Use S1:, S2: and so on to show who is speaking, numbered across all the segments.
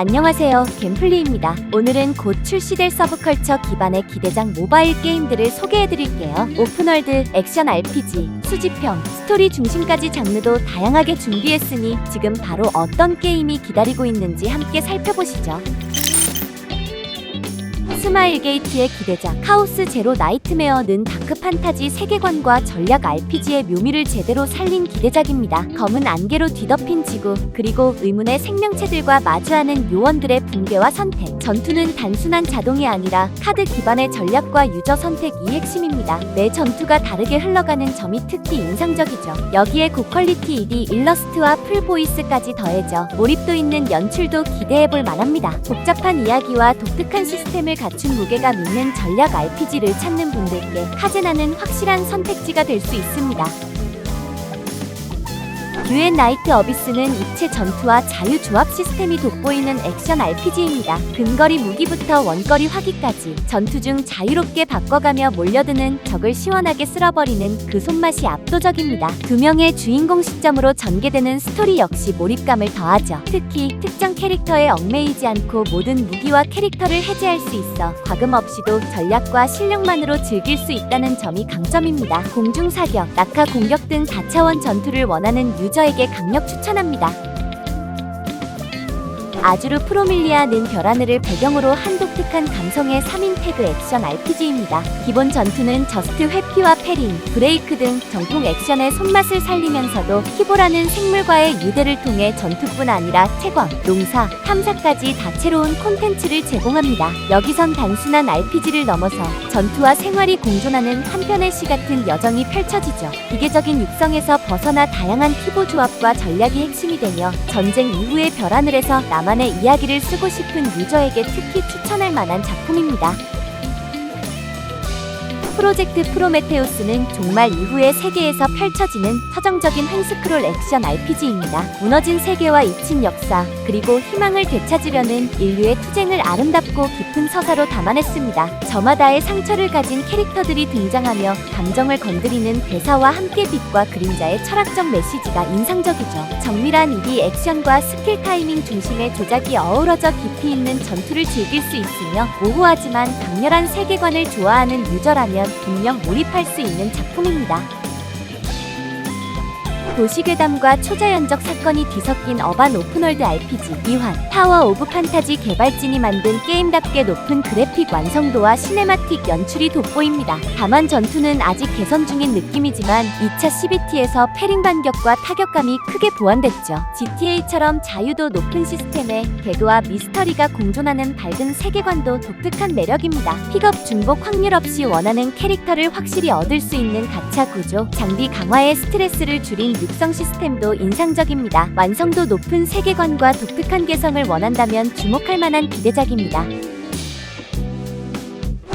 S1: 안녕하세요. 갬플리입니다. 오늘은 곧 출시될 서브컬처 기반의 기대작 모바일 게임들을 소개해드릴게요. 오픈월드, 액션 RPG, 수집형, 스토리 중심까지 장르도 다양하게 준비했으니 지금 바로 어떤 게임이 기다리고 있는지 함께 살펴보시죠. 스마일 게이트의 기대작 카오스 제로 나이트메어는 다크 판타지 세계관과 전략 RPG의 묘미를 제대로 살린 기대작입니다. 검은 안개로 뒤덮인 지구, 그리고 의문의 생명체들과 마주하는 요원들의 붕괴와 선택. 전투는 단순한 자동이 아니라 카드 기반의 전략과 유저 선택이 핵심입니다. 매 전투가 다르게 흘러가는 점이 특히 인상적이죠. 여기에 고퀄리티 2D 일러스트와 풀보이스까지 더해져 몰입도 있는 연출도 기대해볼 만합니다. 복잡한 이야기와 독특한 시스템을 갖춘 무게감 있는 전략 RPG를 찾는 분들께 카제나는 확실한 선택지가 될 수 있습니다. 유엔 나이트 어비스는 입체 전투와 자유 조합 시스템이 돋보이는 액션 RPG입니다. 근거리 무기부터 원거리 화기까지 전투 중 자유롭게 바꿔가며 몰려드는 적을 시원하게 쓸어버리는 그 손맛이 압도적입니다. 두 명의 주인공 시점으로 전개되는 스토리 역시 몰입감을 더하죠. 특히 특정 캐릭터에 얽매이지 않고 모든 무기와 캐릭터를 해제할 수 있어 과금 없이도 전략과 실력만으로 즐길 수 있다는 점이 강점입니다. 공중 사격, 낙하 공격 등 다차원 전투를 원하는 유저 에게 강력 추천합니다. 아주르 프로밀리아는 별하늘을 배경으로 한 독특한 감성의 3인 태그 액션 RPG입니다. 기본 전투는 저스트 회피와 패링, 브레이크 등 정통 액션의 손맛을 살리면서도 히보라는 생물과의 유대를 통해 전투뿐 아니라 채광, 농사, 탐사까지 다채로운 콘텐츠를 제공합니다. 여기선 단순한 RPG를 넘어서 전투와 생활이 공존하는 한편의 시 같은 여정이 펼쳐지죠. 기계적인 육성에서 벗어나 다양한 키보 조합과 전략이 핵심이 되며 전쟁 이후의 별하늘에서 나만의 이야기를 쓰고 싶은 유저에게 특히 추천할 만한 작품입니다. 프로젝트 프로메테우스는 종말 이후의 세계에서 펼쳐지는 서정적인 횡스크롤 액션 RPG입니다. 무너진 세계와 잊힌 역사, 그리고 희망을 되찾으려는 인류의 투쟁을 아름답고 깊은 서사로 담아냈습니다. 저마다의 상처를 가진 캐릭터들이 등장하며 감정을 건드리는 대사와 함께 빛과 그림자의 철학적 메시지가 인상적이죠. 정밀한 2D 액션과 스킬 타이밍 중심의 조작이 어우러져 깊이 있는 전투를 즐길 수 있으며 모호하지만 강렬한 세계관을 좋아하는 유저라면 분명 몰입할 수 있는 작품입니다. 도시괴담과 초자연적 사건이 뒤섞인 어반 오픈월드 RPG 이환 타워 오브 판타지 개발진이 만든 게임답게 높은 그래픽 완성도와 시네마틱 연출이 돋보입니다. 다만 전투는 아직 개선 중인 느낌이지만 2차 CBT에서 패링 반격과 타격감이 크게 보완됐죠. GTA처럼 자유도 높은 시스템에 궤도와 미스터리가 공존하는 밝은 세계관도 독특한 매력입니다. 픽업 중복 확률 없이 원하는 캐릭터를 확실히 얻을 수 있는 가챠 구조, 장비 강화의 스트레스를 줄인 육성 시스템도 인상적입니다. 완성도 높은 세계관과 독특한 개성을 원한다면 주목할 만한 기대작입니다.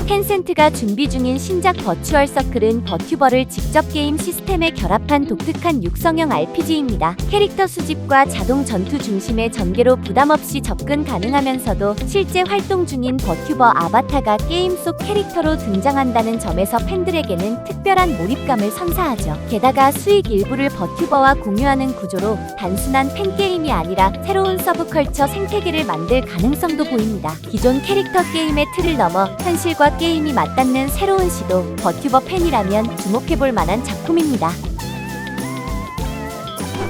S1: 텐센트가 준비 중인 신작 버추얼 서클은 버튜버를 직접 게임 시스템에 결합한 독특한 육성형 RPG입니다. 캐릭터 수집과 자동 전투 중심의 전개로 부담 없이 접근 가능하면서도 실제 활동 중인 버튜버 아바타가 게임 속 캐릭터로 등장한다는 점에서 팬들에게는 특별한 몰입감을 선사하죠. 게다가 수익 일부를 버튜버와 공유하는 구조로 단순한 팬게임이 아니라 새로운 서브컬처 생태계를 만들 가능성도 보입니다. 기존 캐릭터 게임의 틀을 넘어 현실과 게임이 맞닿는 새로운 시도 버튜버 팬이라면 주목해볼 만한 작품입니다.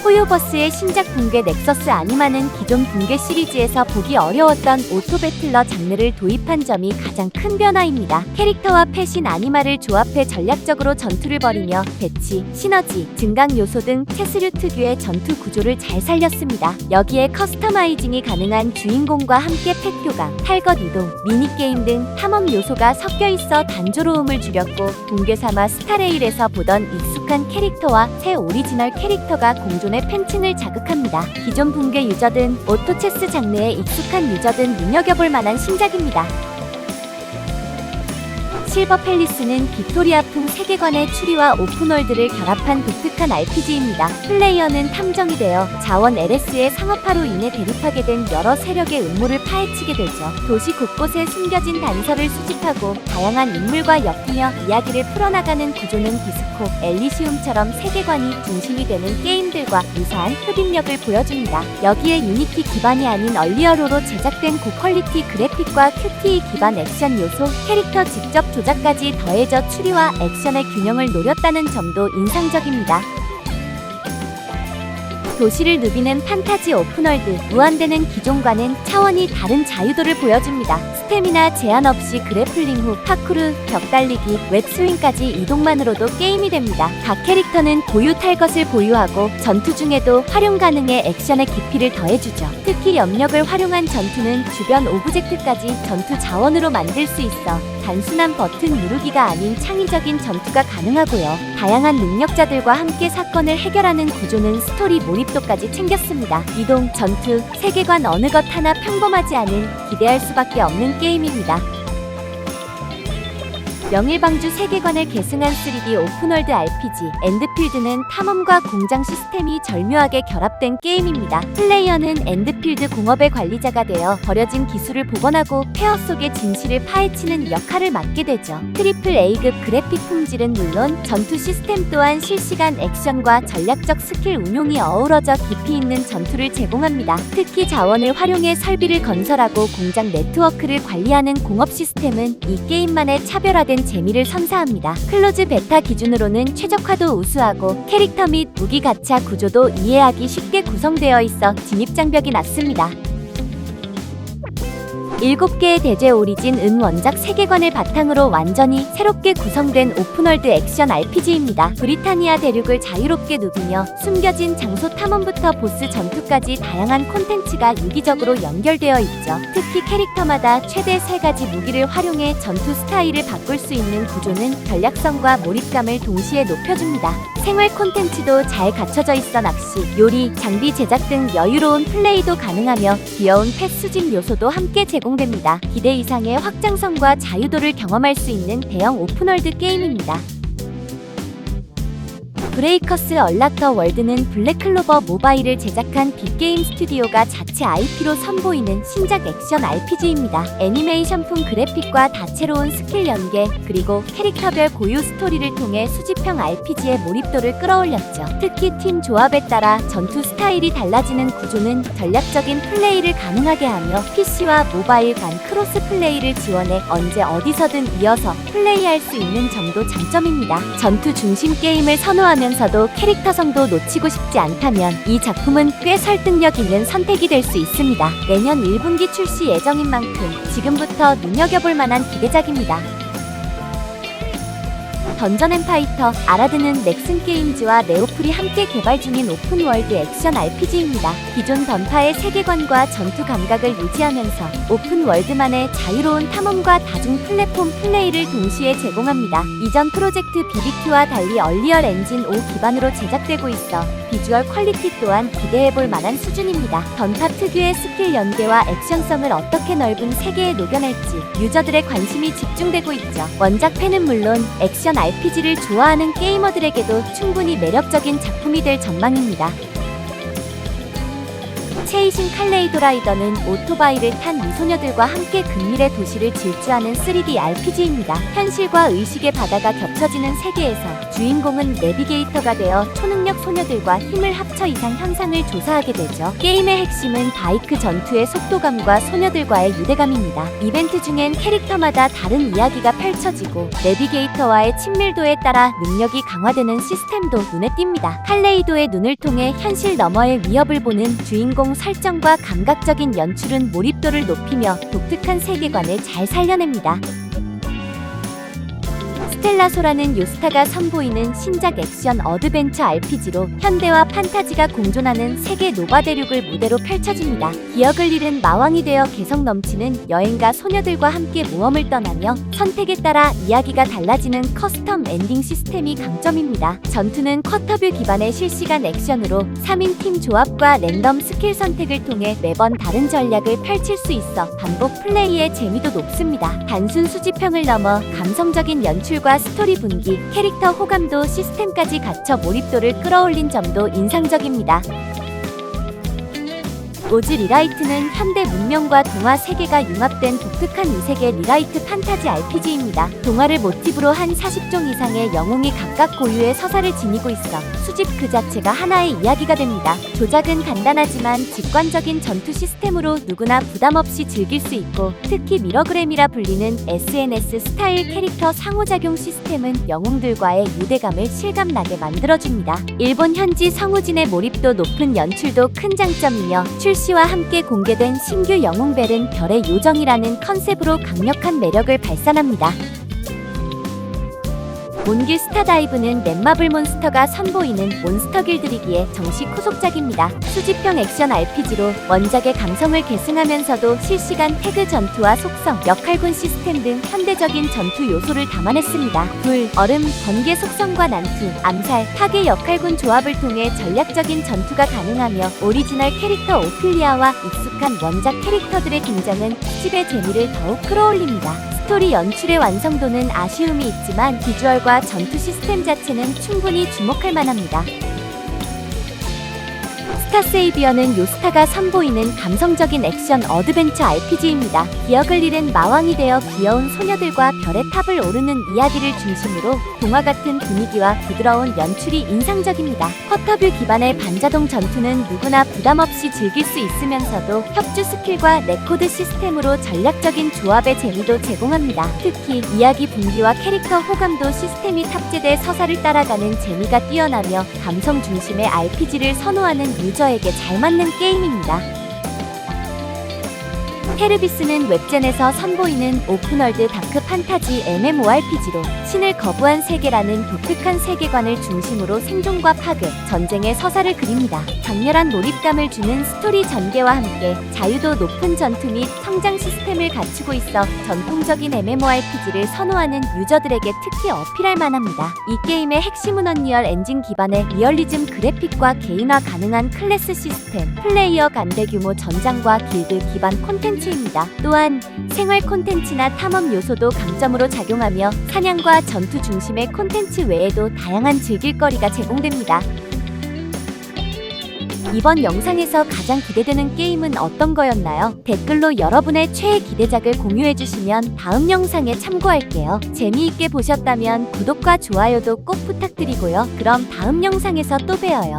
S1: 호요버스의 신작 붕괴 넥서스 아니마는 기존 붕괴 시리즈에서 보기 어려웠던 오토 배틀러 장르를 도입한 점이 가장 큰 변화입니다. 캐릭터와 패신 아니마를 조합해 전략적으로 전투를 벌이며 배치, 시너지, 증강 요소 등 체스류 특유의 전투 구조를 잘 살렸습니다. 여기에 커스터마이징이 가능한 주인공과 함께 팩 교감, 탈것 이동, 미니게임 등 탐험 요소가 섞여 있어 단조로움을 줄였고 붕괴 삼아 스타레일에서 보던 익숙한 캐릭터와 새 오리지널 캐릭터가 공존 해 팬층을 자극합니다. 기존 붕괴 유저든 오토체스 장르에 익숙한 유저든 눈여겨볼 만한 신작입니다. 실버 팰리스는 빅토리아풍 세계관의 추리와 오픈월드를 결합한 독특한 RPG입니다. 플레이어는 탐정이 되어 자원 LS의 상업화로 인해 대립하게 된 여러 세력의 음모를 파헤치게 되죠. 도시 곳곳에 숨겨진 단서를 수집하고 다양한 인물과 엮이며 이야기를 풀어나가는 구조는 디스코, 엘리시움처럼 세계관이 중심이 되는 게임들과 유사한 흡입력을 보여줍니다. 여기에 유니티 기반이 아닌 얼리어로로 제작된 고퀄리티 그래픽과 QTE 기반 액션 요소, 캐릭터 직접 조 작까지 더해져 추리와 액션의 균형을 노렸다는 점도 인상적입니다. 도시를 누비는 판타지 오픈월드, 무한되는 기존과는 차원이 다른 자유도를 보여줍니다. 스태미나 제한 없이 그래플링 후 파쿠르, 벽 달리기, 웹스윙까지 이동만으로도 게임이 됩니다. 각 캐릭터는 고유 탈 것을 보유하고 전투 중에도 활용 가능해 액션의 깊이를 더해주죠. 특히 염력을 활용한 전투는 주변 오브젝트까지 전투 자원으로 만들 수 있어 단순한 버튼 누르기가 아닌 창의적인 전투가 가능하고요. 다양한 능력자들과 함께 사건을 해결하는 구조는 스토리 몰입도까지 챙겼습니다. 이동, 전투, 세계관 어느 것 하나 평범하지 않은 기대할 수밖에 없는 게임입니다. 명일방주 세계관을 계승한 3D 오픈월드 RPG 엔드필드는 탐험과 공장 시스템이 절묘하게 결합된 게임입니다. 플레이어는 엔드필드 공업의 관리자가 되어 버려진 기술을 복원하고 폐허 속의 진실을 파헤치는 역할을 맡게 되죠. 트리플 A급 그래픽 품질은 물론 전투 시스템 또한 실시간 액션과 전략적 스킬 운용이 어우러져 깊이 있는 전투를 제공합니다. 특히 자원을 활용해 설비를 건설하고 공장 네트워크를 관리하는 공업 시스템은 이 게임만의 차별화된 재미를 선사합니다. 클로즈 베타 기준으로는 최적화도 우수하고 캐릭터 및 무기 가차 구조도 이해하기 쉽게 구성되어 있어 진입 장벽이 낮습니다. 7개의 대죄 오리진 은 원작 세계관을 바탕으로 완전히 새롭게 구성된 오픈월드 액션 RPG입니다. 브리타니아 대륙을 자유롭게 누비며 숨겨진 장소 탐험부터 보스 전투까지 다양한 콘텐츠가 유기적으로 연결되어 있죠. 특히 캐릭터마다 최대 3가지 무기를 활용해 전투 스타일을 바꿀 수 있는 구조는 전략성과 몰입감을 동시에 높여줍니다. 생활 콘텐츠도 잘 갖춰져 있어 낚시, 요리, 장비 제작 등 여유로운 플레이도 가능하며 귀여운 펫 수집 요소도 함께 제공 됩니다. 기대 이상의 확장성과 자유도를 경험할 수 있는 대형 오픈월드 게임입니다. 브레이커스 얼라터 월드는 블랙클로버 모바일을 제작한 빅게임 스튜디오가 자체 IP로 선보이는 신작 액션 RPG입니다. 애니메이션풍 그래픽과 다채로운 스킬 연계, 그리고 캐릭터별 고유 스토리를 통해 수집형 RPG의 몰입도를 끌어올렸죠. 특히 팀 조합에 따라 전투 스타일이 달라지는 구조는 전략적인 플레이를 가능하게 하며 PC와 모바일 간 크로스 플레이를 지원해 언제 어디서든 이어서 플레이할 수 있는 점도 장점입니다. 전투 중심 게임을 선호하 면서도 캐릭터성도 놓치고 싶지 않다면 이 작품은 꽤 설득력 있는 선택이 될 수 있습니다. 내년 1분기 출시 예정인 만큼 지금부터 눈여겨볼 만한 기대작입니다. 던전앤파이터 아라드는 넥슨 게임즈와 네오플이 함께 개발 중인 오픈월드 액션 RPG입니다. 기존 던파의 세계관과 전투 감각을 유지하면서 오픈월드만의 자유로운 탐험과 다중 플랫폼 플레이를 동시에 제공합니다. 이전 프로젝트 BBQ와 달리 얼리얼 엔진 5 기반으로 제작되고 있어 비주얼 퀄리티 또한 기대해볼 만한 수준입니다. 던파 특유의 스킬 연계와 액션성을 어떻게 넓은 세계에 녹여낼지 유저들의 관심이 집중되고 있죠. 원작 팬은 물론 액션 RPG를 좋아하는 게이머들에게도 충분히 매력적인 작품이 될 전망입니다. 체이신 칼레이 도 라이더는 오토바이를 탄 미소녀들과 함께 근밀의 도시를 질주하는 3D RPG입니다. 현실과 의식의 바다가 겹쳐지는 세계에서 주인공은 내비게이터가 되어 초능력 소녀들과 힘을 합쳐 이상 현상을 조사하게 되죠. 게임의 핵심은 바이크 전투의 속도감과 소녀들과의 유대감입니다. 이벤트 중엔 캐릭터마다 다른 이야기가 펼쳐지고 내비게이터와의 친밀도에 따라 능력이 강화되는 시스템도 눈에 띕니다. 칼레이도의 눈을 통해 현실 너머의 위협을 보는 주인공 설정과 감각적인 연출은 몰입도를 높이며 독특한 세계관을 잘 살려냅니다. 스텔라소라는 요스타가 선보이는 신작 액션 어드벤처 RPG로 현대와 판타지가 공존하는 세계 노바 대륙을 무대로 펼쳐집니다. 기억을 잃은 마왕이 되어 개성 넘치는 여행가 소녀들과 함께 모험을 떠나며 선택에 따라 이야기가 달라지는 커스텀 엔딩 시스템이 강점입니다. 전투는 쿼터뷰 기반의 실시간 액션으로 3인 팀 조합과 랜덤 스킬 선택을 통해 매번 다른 전략을 펼칠 수 있어 반복 플레이의 재미도 높습니다. 단순 수집형을 넘어 감성적인 연출과 스토리 분기, 캐릭터 호감도 시스템까지 갖춰 몰입도를 끌어올린 점도 인상적입니다. 오즈 리라이트는 현대 문명과 동화 세계가 융합된 독특한 이세계 리라이트 판타지 RPG입니다. 동화를 모티브로 한 40종 이상의 영웅이 각각 고유의 서사를 지니고 있어 수집 그 자체가 하나의 이야기가 됩니다. 조작은 간단하지만 직관적인 전투 시스템으로 누구나 부담 없이 즐길 수 있고 특히 미러그램이라 불리는 SNS 스타일 캐릭터 상호작용 시스템은 영웅들과의 유대감을 실감나게 만들어줍니다. 일본 현지 성우진의 몰입도 높은 연출도 큰 장점이며 출시 와 함께 공개된 신규 영웅벨은 별의 요정이라는 컨셉으로 강력한 매력을 발산합니다. 몬길 스타다이브는 넷마블 몬스터가 선보이는 몬스터 길들이기의 정식 후속작입니다. 수집형 액션 RPG로 원작의 감성을 계승하면서도 실시간 태그 전투와 속성, 역할군 시스템 등 현대적인 전투 요소를 담아냈습니다. 불, 얼음, 번개 속성과 난투, 암살, 파괴 역할군 조합을 통해 전략적인 전투가 가능하며 오리지널 캐릭터 오피리아와 익숙한 원작 캐릭터들의 등장은 수집의 재미를 더욱 끌어올립니다. 스토리 연출의 완성도는 아쉬움이 있지만 비주얼과 전투 시스템 자체는 충분히 주목할 만합니다. 스타 세이비어는 요스타가 선보이는 감성적인 액션 어드벤처 RPG입니다. 기억을 잃은 마왕이 되어 귀여운 소녀들과 별의 탑을 오르는 이야기를 중심으로 동화 같은 분위기와 부드러운 연출이 인상적입니다. 쿼터뷰 기반의 반자동 전투는 누구나 부담 없이 즐길 수 있으면서도 협주 스킬과 레코드 시스템으로 전략적인 조합의 재미도 제공합니다. 특히 이야기 분기와 캐릭터 호감도 시스템이 탑재돼 서사를 따라가는 재미가 뛰어나며 감성 중심의 RPG를 선호하는 유저 에게 잘 맞는 게임입니다. 테르비스는 웹젠에서 선보이는 오픈월드 다크 판타지 MMORPG로 신을 거부한 세계라는 독특한 세계관을 중심으로 생존과 파괴, 전쟁의 서사를 그립니다. 강렬한 몰입감을 주는 스토리 전개와 함께 자유도 높은 전투 및 성장 시스템을 갖추고 있어 전통적인 MMORPG를 선호하는 유저들에게 특히 어필할 만합니다. 이 게임의 핵심은 언리얼 엔진 기반의 리얼리즘 그래픽과 개인화 가능한 클래스 시스템, 플레이어 간 대 규모 전장과 길드 기반 콘텐츠입니다. 또한 생활 콘텐츠나 탐험 요소도 강점으로 작용하며 사냥과 전투 중심의 콘텐츠 외에도 다양한 즐길거리가 제공됩니다. 이번 영상에서 가장 기대되는 게임은 어떤 거였나요? 댓글로 여러분의 최애 기대작을 공유해주시면 다음 영상에 참고할게요. 재미있게 보셨다면 구독과 좋아요도 꼭 부탁드리고요. 그럼 다음 영상에서 또 봬요.